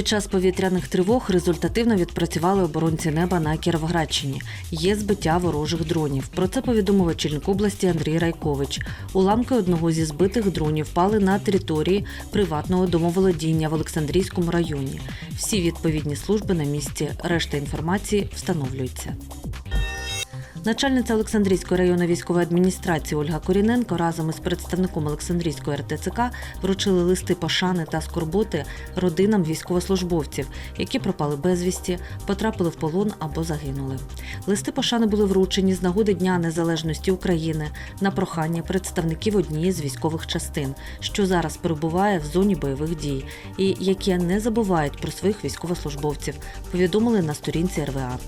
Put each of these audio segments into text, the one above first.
Під час повітряних тривог результативно відпрацювали оборонці неба на Кіровоградщині. Є збиття ворожих дронів. Про це повідомив очільник області Андрій Райкович. Уламки одного зі збитих дронів впали на території приватного домоволодіння в Олександрійському районі. Всі відповідні служби на місці. Решта інформації встановлюється. Начальниця Олександрійської районної військової адміністрації Ольга Коріненко разом із представником Олександрійської РТЦК вручили листи пошани та скорботи родинам військовослужбовців, які пропали безвісті, потрапили в полон або загинули. Листи пошани були вручені з нагоди Дня Незалежності України на прохання представників однієї з військових частин, що зараз перебуває в зоні бойових дій, і які не забувають про своїх військовослужбовців, повідомили на сторінці РВА.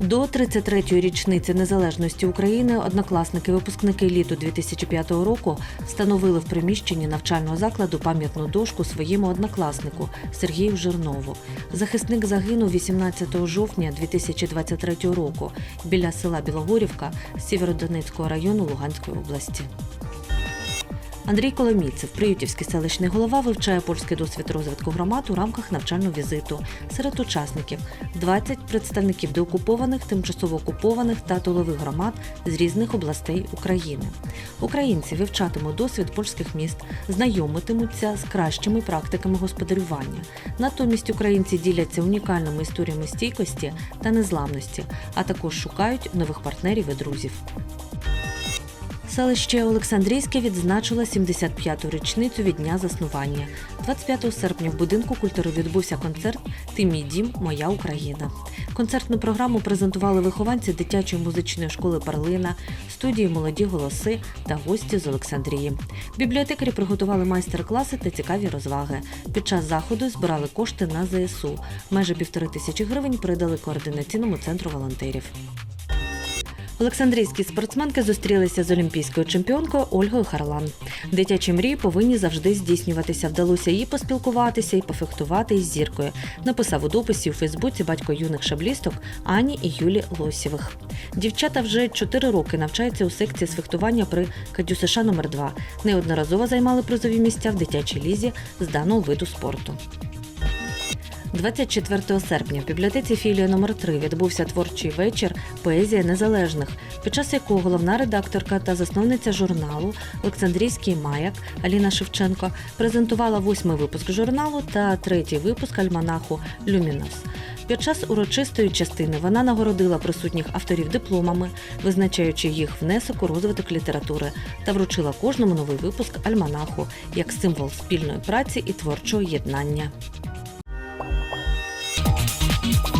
До 33-ї річниці незалежності України однокласники випускники літу 2005 року встановили в приміщенні навчального закладу пам'ятну дошку своєму однокласнику Сергію Жирнову. Захисник загинув 18 жовтня 2023 року біля села Білогорівка Сєвєродонецького району Луганської області. Андрій Коломійцев, приютівський селищний голова, вивчає польський досвід розвитку громад у рамках навчального візиту. Серед учасників 20 представників деокупованих, тимчасово окупованих та тилових громад з різних областей України. Українці вивчатимуть досвід польських міст, знайомитимуться з кращими практиками господарювання. Натомість українці діляться унікальними історіями стійкості та незламності, а також шукають нових партнерів і друзів. Селище Олександрійське відзначило 75-ту річницю від дня заснування. 25 серпня в будинку культури відбувся концерт Ти мій дім, моя Україна. Концертну програму презентували вихованці дитячої музичної школи Перлина, студії Молоді голоси та гості з Олександрії. Бібліотекарі приготували майстер-класи та цікаві розваги. Під час заходу збирали кошти на ЗСУ. Майже півтори тисячі гривень передали координаційному центру волонтерів. Олександрійські спортсменки зустрілися з олімпійською чемпіонкою Ольгою Харлан. Дитячі мрії повинні завжди здійснюватися. Вдалося їй поспілкуватися і пофехтувати із зіркою. Написав у дописі у Фейсбуці батько юних шаблісток Ані і Юлі Лосєвих. Дівчата вже 4 роки навчаються у секції з фехтування при Кадюсиша номер 2 Неодноразово займали призові місця в дитячій лізі з даного виду спорту. 24 серпня в бібліотеці філії номер 3 відбувся творчий вечір Поезія незалежних, під час якого головна редакторка та засновниця журналу Олександрійський маяк Аліна Шевченко презентувала восьмий випуск журналу та третій випуск альманаху Люмінос. Під час урочистої частини вона нагородила присутніх авторів дипломами, визначаючи їх внесок у розвиток літератури, та вручила кожному новий випуск альманаху як символ спільної праці і творчого єднання. Thank you